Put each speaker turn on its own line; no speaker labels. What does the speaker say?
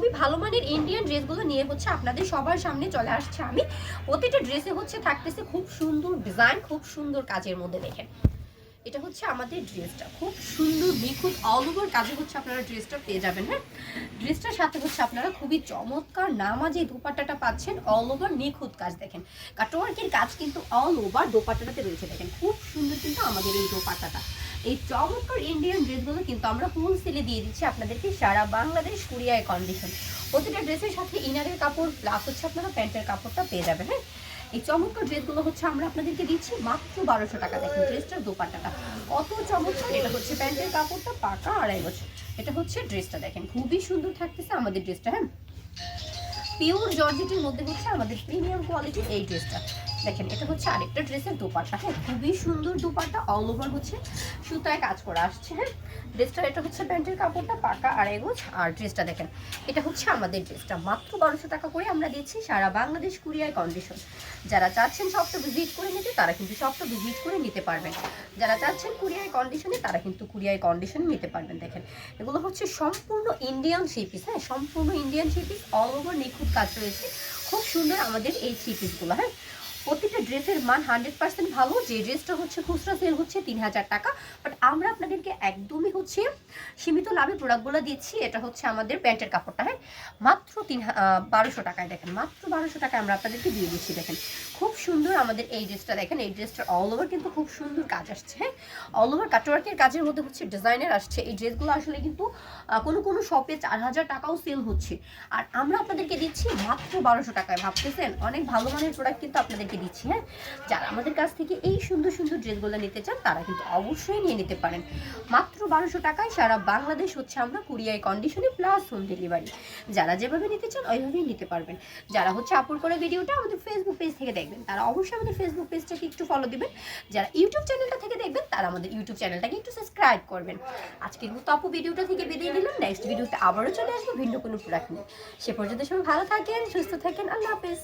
খুবই ভালো মানের ইন্ডিয়ান ড্রেসগুলো নিয়ে হচ্ছে আপনাদের সবার সামনে চলে আসছে আমি। প্রতিটা ড্রেসে হচ্ছে থাকতেছে খুব সুন্দর ডিজাইন খুব সুন্দর কাজের মধ্যে দেখেন। এটা হচ্ছে আমাদের ড্রেসটা খুব সুন্দর, নিখুঁত অল ওভার কাজে হচ্ছে আপনারা ড্রেসটা পেয়ে যাবেন হ্যাঁ? ড্রেসটার সাথে হচ্ছে আপনারা খুবই চমৎকার নামাজে দোপাট্টাটা পাচ্ছেন অল ওভার নিখুঁত কাজ দেখেন। কাটওয়ার্কের কাজ কিন্তু অল ওভার দোপাট্টাটাতে রয়েছে দেখেন। খুব সুন্দর কিন্তু আমাদের এই দোপাট্টাটা। এই চমৎকার ইন্ডিয়ান ড্রেসগুলো কিন্তু আমরা হোলসেলে দিয়ে দিচ্ছি আপনাদেরকে সারা বাংলাদেশ কুরিয়ায় কন্ডিশন প্রতিটা ড্রেসের সাথে ইনারের কাপড় প্লাস হচ্ছে আপনারা প্যান্টের কাপড়টা পেয়ে যাবেন হ্যাঁ? এই চমৎকার ড্রেসগুলো হচ্ছে আমরা আপনাদেরকে দিচ্ছি মাত্র বারোশো টাকা। দেখেন ড্রেসটার দোপাট্টাটা অত চমৎকার। এটা হচ্ছে প্যান্টের কাপড়টা পাকা আড়াই বছর। এটা হচ্ছে ড্রেসটা দেখেন, খুবই সুন্দর থাকতেছে আমাদের ড্রেসটা হ্যাঁ? পিওর জর্জেটের মধ্যে হচ্ছে আমাদের প্রিমিয়াম কোয়ালিটির এই ড্রেসটা দেখেন, এটা হচ্ছে আরেকটা ড্রেসের দোপাট্টা হ্যাঁ খুবই সুন্দর দোপাট্টা অল ওভার হচ্ছে। সুতায় কাজ করে আসছে হ্যাঁ। ড্রেসটা এটা হচ্ছে প্যান্টের কাপড়টা, পাকা আড়াই গোছ আর ড্রেসটা দেখেন, এটা হচ্ছে আমাদের ড্রেসটা মাত্র বারোশো টাকা করে আমরা দিচ্ছি সারা বাংলাদেশ কুরিয়ার কন্ডিশন যারা চাচ্ছেন সবটা ভিজিট করে নিতে, তারা কিন্তু সবটা ভিজিট করে নিতে পারবেন। যারা চাচ্ছেন কুরিয়ার কন্ডিশনে তারা কিন্তু কুরিয়ার কন্ডিশন নিতে পারবেন, দেখেন। এগুলো হচ্ছে সম্পূর্ণ ইন্ডিয়ান থ্রি পিস হ্যাঁ। সম্পূর্ণ Indian three piece all over নিখুঁত কাজ রয়েছে। খুব সুন্দর আমাদের এই থ্রি পিসগুলো হ্যাঁ। প্রতিটা ড্রেসের মান হান্ড্রেড পার্সেন্ট ভালো। যে ড্রেসটা হচ্ছে খুচরা সেল হচ্ছে তিন হাজার টাকা। বাট আমরা আপনাদেরকে একদমই হচ্ছে সীমিত লাভে প্রোডাক্টগুলো দিচ্ছি। এটা হচ্ছে আমাদের প্যান্টের কাপড়টা হ্যাঁ? মাত্র তিন বারোশো টাকায় দেখেন, মাত্র বারোশো টাকায় আমরা আপনাদেরকে দিয়ে দিচ্ছি, দেখেন। খুব সুন্দর আমাদের এই ড্রেসটা, দেখেন, এই ড্রেসটার অল ওভার কিন্তু খুব সুন্দর কাজ আসছে হ্যাঁ? অল ওভার কাটওয়ার্কের কাজের মধ্যে হচ্ছে ডিজাইনের আসছে। এই ড্রেসগুলো আসলে কিন্তু কোনো কোনো শপে চার হাজার টাকাও সেল হচ্ছে। আর আমরা আপনাদেরকে দিচ্ছি মাত্র বারোশো টাকায়, ভাবতেছেন? অনেক ভালো মানের প্রোডাক্ট কিন্তু আপনাদেরকে দিচ্ছি হ্যাঁ? যারা আমাদের কাছ থেকে এই সুন্দর সুন্দর ড্রেসগুলো নিতে চান, তারা কিন্তু অবশ্যই নিয়ে নিতে পারেন। মাত্র বারোশো টাকায় সারা বাংলাদেশ হচ্ছে আমরা কুরিয়ায় কন্ডিশনে প্লাস হোম ডেলিভারি যারা যেভাবে নিতে চান, ওইভাবেই নিতে পারবেন। যারা হচ্ছে আপলোড করে ভিডিওটা আমাদের ফেসবুক পেজ থেকে দেখবেন, তারা অবশ্যই আমাদের ফেসবুক পেজটাকে একটু ফলো দিবেন। যারা ইউটিউব চ্যানেলটা থেকে দেখবেন, তারা আমাদের ইউটিউব চ্যানেলটাকে একটু সাবস্ক্রাইব করবেন। আজকের মতো আপু ভিডিওটা থেকে বেরিয়ে নিলাম। নেক্সট ভিডিওতে আবারও চলে আসব ভিন্ন কোনো প্রোডাক্ট নিয়ে। সে পর্যন্ত সবাই ভালো থাকেন, সুস্থ থাকেন। আল্লাহ হাফেজ।